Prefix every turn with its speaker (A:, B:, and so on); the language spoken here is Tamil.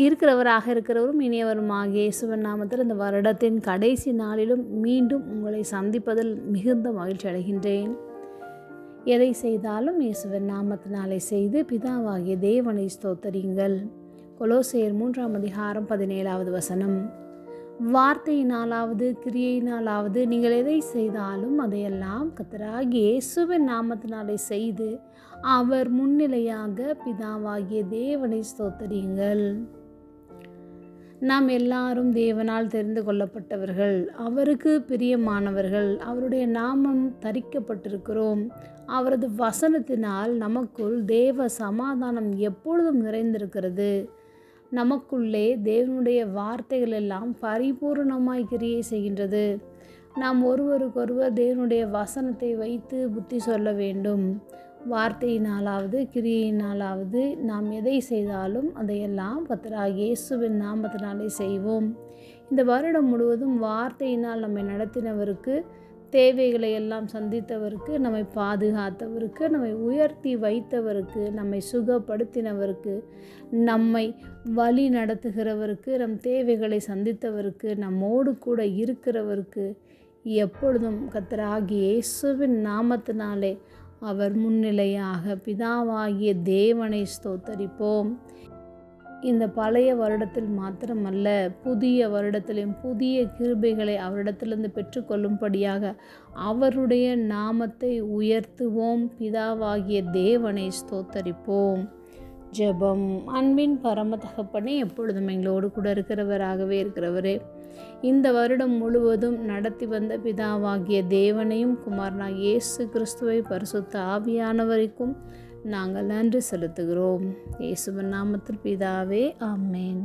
A: இருக்கிறவராக இருக்கிறவரும் இனியவருமாக இயேசுவன் நாமத்தில் இந்த வருடத்தின் கடைசி நாளிலும் மீண்டும் உங்களை சந்திப்பதில் மிகுந்த மகிழ்ச்சி அடைகின்றேன். எதை செய்தாலும் இயேசுவன் நாமத்தினாலே செய்து பிதாவாகிய தேவனை ஸ்தோத்தரியுங்கள். கொலோசேர் மூன்றாம் அதிகாரம் பதினேழாவது வசனம். வார்த்தையினாலாவது கிரியையினாலாவது நீங்கள் எதை செய்தாலும் அதையெல்லாம் கத்தராகி இயேசுவின் நாமத்தினாலே செய்து அவர் முன்னிலையாக பிதாவாகிய தேவனை ஸ்தோத்தரியுங்கள். நாம் எல்லாரும் தேவனால் தெரிந்து கொள்ளப்பட்டவர்கள் அவருக்கு பிரியமானவர்கள் அவருடைய நாமம் தரிக்கப்பட்டிருக்கிறோம். அவரது வசனத்தினால் நமக்குள் தேவ சமாதானம் எப்பொழுதும் நிறைந்திருக்கிறது. நமக்குள்ளே தேவனுடைய வார்த்தைகள் எல்லாம் பரிபூர்ணமாய் கிரியை செய்கின்றது. நாம் ஒருவருக்கொருவர் தேவனுடைய வசனத்தை வைத்து புத்தி சொல்ல வேண்டும். வார்த்தையினாலாவது கிரியினாலாவது நாம் எதை செய்தாலும் அதையெல்லாம் கத்தராக இயேசுவின் நாமத்தினாலே செய்வோம். இந்த வருடம் முழுவதும் வார்த்தையினால் நம்மை நடத்தினவருக்கு தேவைகளை எல்லாம் சந்தித்தவருக்கு நம்மை பாதுகாத்தவருக்கு நம்மை உயர்த்தி வைத்தவருக்கு நம்மை சுகப்படுத்தினவருக்கு நம்மை வழி நடத்துகிறவருக்கு நம் தேவைகளை சந்தித்தவருக்கு நம்மோடு கூட இருக்கிறவருக்கு எப்பொழுதும் கத்தராகி இயேசுவின் நாமத்தினாலே அவர் முன்னிலையாக பிதாவாகிய தேவனை ஸ்தோத்தரிப்போம். இந்த பழைய வருடத்தில் மாத்திரமல்ல புதிய வருடத்திலும் புதிய கிருபைகளை அவரிடத்திலிருந்து பெற்றுக்கொள்ளும்படியாக அவருடைய நாமத்தை உயர்த்துவோம். பிதாவாகிய தேவனை ஸ்தோத்தரிப்போம். ஜெபம் அன்பின் பரம தகப்பனே எப்பொழுதும் எங்களோடு கூட இருக்கிறவராகவே இருக்கிறவரே. இந்த வருடம் முழுவதும் நடத்தி வந்த பிதாவாகிய தேவனையும் குமாரனாக இயேசு கிறிஸ்துவை பரிசுத்த ஆவியானவரைக்கும் நாங்கள் நன்றி செலுத்துகிறோம். இயேசுவன் நாமத்தில் பிதாவே ஆமேன்.